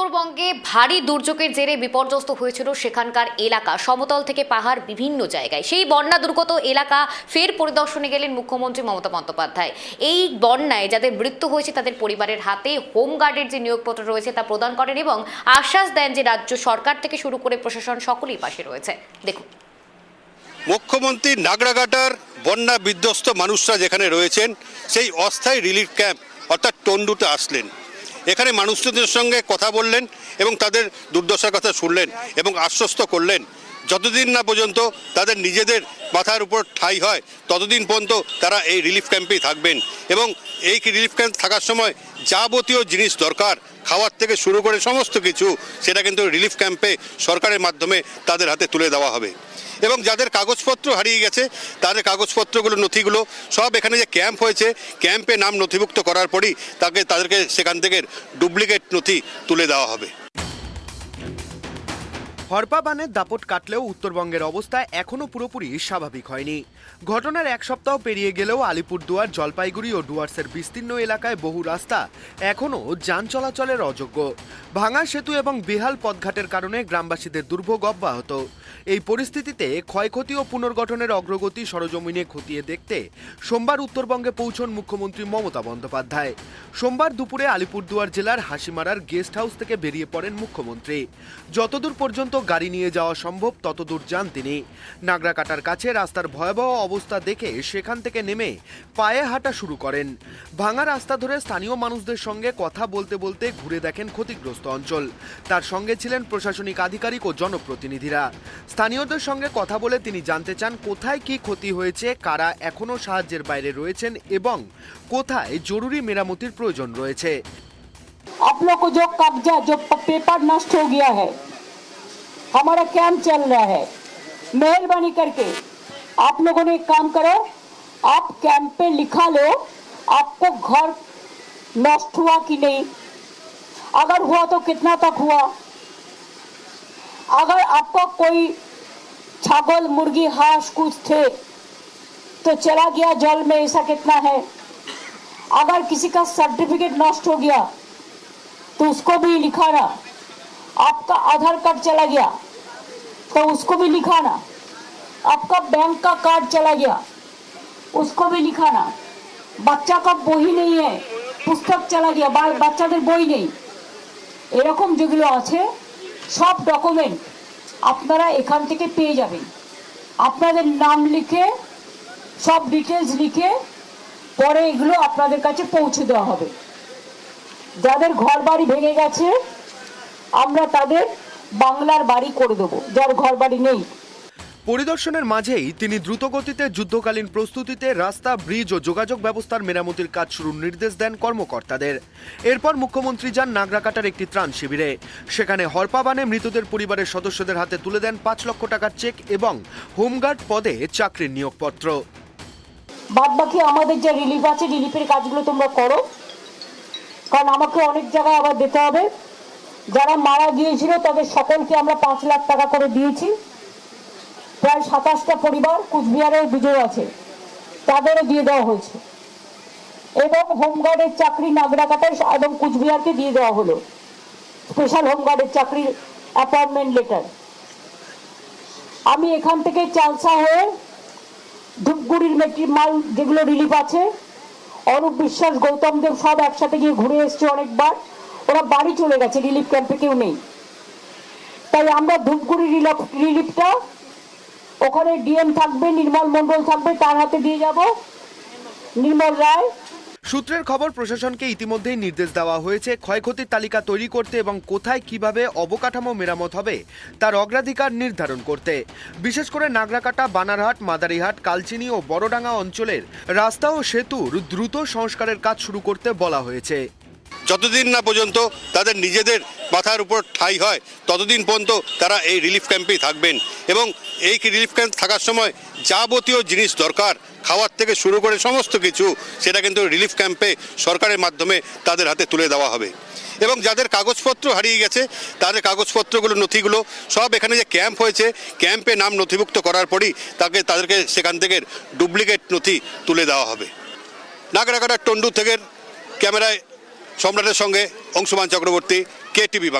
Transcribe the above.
উত্তরবঙ্গে ভারী দুর্যোগের জেরে বিপর্যস্ত হয়েছিল সেখানকার এলাকা। সমতল থেকে পাহাড় বিভিন্ন জায়গায়। সেই বন্যা দুর্গত এলাকা ফের পরিদর্শনে গেলেন মুখ্যমন্ত্রী মমতা বন্দ্যোপাধ্যায়। এই বন্যায় যাদের মৃত্যু হয়েছে তাদের পরিবারের হাতে হোমগার্ডের যে নিয়োগপত্র রয়েছে তা প্রদান করেন এবং আশ্বাস দেন যে রাজ্য সরকার থেকে শুরু করে প্রশাসন সকলেই পাশে রয়েছে। দেখুন। মুখ্যমন্ত্রী নাগরাঘাটার বন্যা বিধ্বস্ত মানুষরা যেখানে রয়েছেন, সেই অস্থায়ী রিলিফ ক্যাম্প অর্থাৎ টন্ডুতে আসলেন। এখানে মানুষদের সঙ্গে কথা বললেন এবং তাদের দুর্দশার কথা শুনলেন এবং আশ্বস্ত করলেন। যতদিন না পর্যন্ত তাদের নিজেদের মাথার উপর ঠাই হয়, ততদিন পর্যন্ত তারা এই রিলিফ ক্যাম্পেই থাকবেন। এবং এই রিলিফ ক্যাম্প থাকার সময় যাবতীয় জিনিস দরকার, খাওয়ার থেকে শুরু করে সমস্ত কিছু, সেটা কিন্তু রিলিফ ক্যাম্পে সরকারের মাধ্যমে তাদের হাতে তুলে দেওয়া হবে। এবং যাদের কাগজপত্র হারিয়ে গেছে, তাদের কাগজপত্রগুলো, নথিগুলো সব এখানে যে ক্যাম্প হয়েছে ক্যাম্পে নাম নথিভুক্ত করার পরই তাকে, তাদেরকে সেখান থেকে ডুপ্লিকেট নথি তুলে দেওয়া হবে। হরপা বানের দাপট কাটলেও উত্তরবঙ্গের অবস্থা এখনও পুরোপুরি স্বাভাবিক হয়নি। ঘটনার এক সপ্তাহ পেরিয়ে গেলেও আলিপুরদুয়ার, জলপাইগুড়ি ও ডুয়ার্সের বিস্তীর্ণ এলাকায় বহু রাস্তা এখনও যান চলাচলের অযোগ্য। ভাঙা সেতু এবং বেহাল পথঘাটের কারণে গ্রামবাসীদের দুর্ভোগ অব্যাহত। এই পরিস্থিতিতে ক্ষয়ক্ষতি ও পুনর্গঠনের অগ্রগতি সরজমিনে খতিয়ে দেখতে সোমবার উত্তরবঙ্গে পৌঁছন মুখ্যমন্ত্রী মমতা বন্দ্যোপাধ্যায়। সোমবার দুপুরে আলিপুরদুয়ার জেলার হাসিমারার গেস্ট হাউস থেকে বেরিয়ে পড়েন মুখ্যমন্ত্রী। যতদূর পর্যন্ত গাড়ি নিয়ে যাওয়া সম্ভব, ততদূর যান তিনি। নাগরাকাটার কাছে রাস্তার ভয়াবহ অবস্থা দেখে সেখান থেকে নেমে পায়ে হাঁটা শুরু করেন। ভাঙা রাস্তা ধরে স্থানীয় মানুষদের সঙ্গে কথা বলতে বলতে ঘুরে দেখেন ক্ষতিগ্রস্ত অঞ্চল। তার সঙ্গে ছিলেন প্রশাসনিক আধিকারিক ও জনপ্রতিনিধিরা। স্থানীয়দের সঙ্গে কথা বলে তিনি জানতে চান কোথায় কি ক্ষতি হয়েছে কারা এখনও সাহায্যের বাইরে রয়েছেন এবং কোথায় জরুরি মেরামতির প্রয়োজন রয়েছে आप लोग को जो कब्जा जो प- पेपर नष्ट हो गया है हमारा कैंप चल रहा है मेहरबानी करके आप लोगों ने एक काम करो आप कैंप पे लिखा लो आपको घर नष्ट हुआ कि नहीं अगर हुआ तो कितना तक हुआ अगर आपका कोई छागल मुर्गी हांस कुछ थे तो चला गया जल में ऐसा कितना है अगर किसी का सर्टिफिकेट नष्ट हो गया तो उसको भी लिखाना आपका आधार कार्ड चला गया तो उसको भी लिखाना आपका बैंक का कार्ड चला गया उसको भी लिखाना बच्चा का বই নেই है পুস্তক চলা গিয়া বা- বাচ্চাদের বই নেই এরকম যেগুলো আছে সব ডকুমেন্ট আপনারা এখান থেকে পেয়ে যাবেন। আপনাদের নাম লিখে, সব ডিটেলস লিখে, পরে এগুলো আপনাদের কাছে পৌঁছে দেওয়া হবে। যাদের ঘর বাড়ি ভেঙে গেছে, আমরা তাদের বাংলার বাড়ি করে দেবো। যার ঘর বাড়ি নেই পরিদর্শনের মাঝেই তিনি দ্রুতগতিতে যুদ্ধকালীন প্রস্তুতিতে রাস্তা, ব্রিজ ও যোগাযোগ ব্যবস্থার মেরামতির কাজ শুরুর নির্দেশ দেন কর্মকর্তাদের। এরপর মুখ্যমন্ত্রী যান নাগরাকাটার একটি ত্রাণ শিবিরে। সেখানে হরপাবানে মৃতদের পরিবারের সদস্যদের হাতে তুলে দেন পাঁচ লক্ষ টাকার চেক এবং হোমগার্ড পদে চাকরির নিয়োগপত্র। বাদ বাকি আমাদের যে রিলিফ আছে রিলিফের কাজগুলো তোমরা করো। কারণ আমাকে অনেক জায়গায় আবার দিতে হবে। যারা মারা গিয়েছিল, তাদের সকলকে আমরা পাঁচ লাখ টাকা করে দিয়েছি। প্রায় সাতাশটা পরিবার কুচবিহারের বিজয় আছে। তাদেরও দিয়ে দেওয়া হয়েছে। এবং হোমগার্ডের চাকরি নাগরাকাটায় এবং কুচবিহারকে দিয়ে দেওয়া হলো। স্পেশাল হোমগার্ডের চাকরির অ্যাপয়েন্টমেন্ট লেটার। আমি এখান থেকে চালসা হয়ে ধূপগুড়ির মাল যেগুলো রিলিফ আছে অরূপ বিশ্বাস, গৌতম দেব সব একসাথে গিয়ে ঘুরে এসছে অনেকবার। ওরা বাড়ি চলে গেছে, রিলিফ ক্যাম্পে কেউ নেই। তাই আমরা ধূপগুড়ি রিলিফ- রিলিফটা ওখানে ডিএম থাকবে নির্মল মণ্ডল থাকবে তার হাতে দিয়ে যাব। নির্মল রায়। সূত্রের খবর প্রশাসনকে ইতিমধ্যেই নির্দেশ দেওয়া হয়েছে ক্ষয়ক্ষতির তালিকা তৈরি করতে এবং কোথায় কীভাবে অবকাঠামো মেরামত হবে তার অগ্রাধিকার নির্ধারণ করতে। বিশেষ করে নাগরাকাটা বানারহাট মাদারিহাট কালচিনি ও বড়ডাঙ্গা অঞ্চলের রাস্তা ও সেতুর দ্রুত সংস্কারের কাজ শুরু করতে বলা হয়েছে। যতদিন না পর্যন্ত তাদের নিজেদের মাথার উপর ঠাই হয়, ততদিন পর্যন্ত তারা এই রিলিফ ক্যাম্পেই থাকবেন। এবং এই রিলিফ ক্যাম্প থাকার সময় যাবতীয় জিনিস দরকার, খাওয়ার থেকে শুরু করে সমস্ত কিছু, সেটা কিন্তু রিলিফ ক্যাম্পে সরকারের মাধ্যমে তাদের হাতে তুলে দেওয়া হবে। এবং যাদের কাগজপত্র হারিয়ে গেছে, তাদের কাগজপত্রগুলো, নথিগুলো সব এখানে যে ক্যাম্প হয়েছে ক্যাম্পে নাম নথিভুক্ত করার পরই তাকে, তাদেরকে সেখান থেকে ডুপ্লিকেট নথি তুলে দেওয়া হবে। নাগরাকাটার টন্ডু থেকে ক্যামেরায় সম্রাটের সঙ্গে Anshuman Chakraborty. K TV Bangla